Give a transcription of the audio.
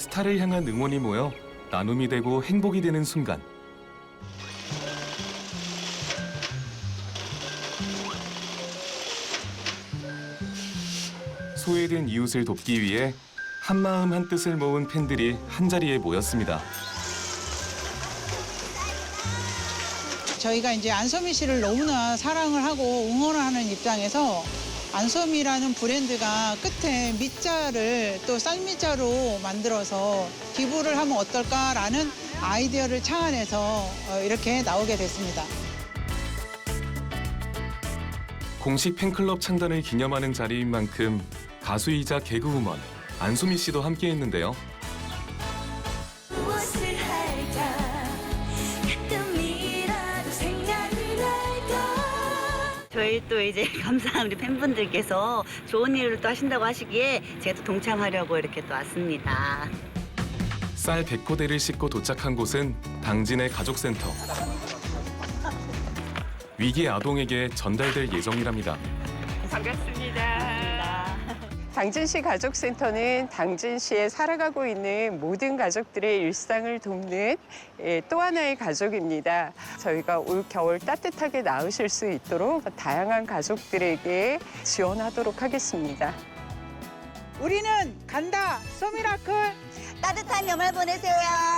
스타를 향한 응원이 모여 나눔이 되고 행복이 되는 순간. 소외된 이웃을 돕기 위해 한 마음 한 뜻을 모은 팬들이 한 자리에 모였습니다. 저희가 이제 안소미 씨를 너무나 사랑을 하고 응원하는 입장에서 안소미라는 브랜드가 끝에 밑자를 또 쌍밑자로 만들어서 기부를 하면 어떨까라는 아이디어를 창안해서 어, 이렇게 나오게 됐습니다. 공식 팬클럽 창단을 기념하는 자리인 만큼 가수이자 개그우먼 안소미 씨도 함께했는데요. 저희 또 이제 감사한 우리 팬분들께서 좋은 일을 또 하신다고 하시기에 제가 또 동참하려고 이렇게 또 왔습니다. 쌀 100포대를 싣고 도착한 곳은 당진의 가족센터. 위기 아동에게 전달될 예정이랍니다. 당진시 가족센터는 당진시에 살아가고 있는 모든 가족들의 일상을 돕는 예, 또 하나의 가족입니다. 저희가 올 겨울 따뜻하게 나으실 수 있도록 다양한 가족들에게 지원하도록 하겠습니다. 우리는 간다 소미라클 따뜻한 연말 보내세요.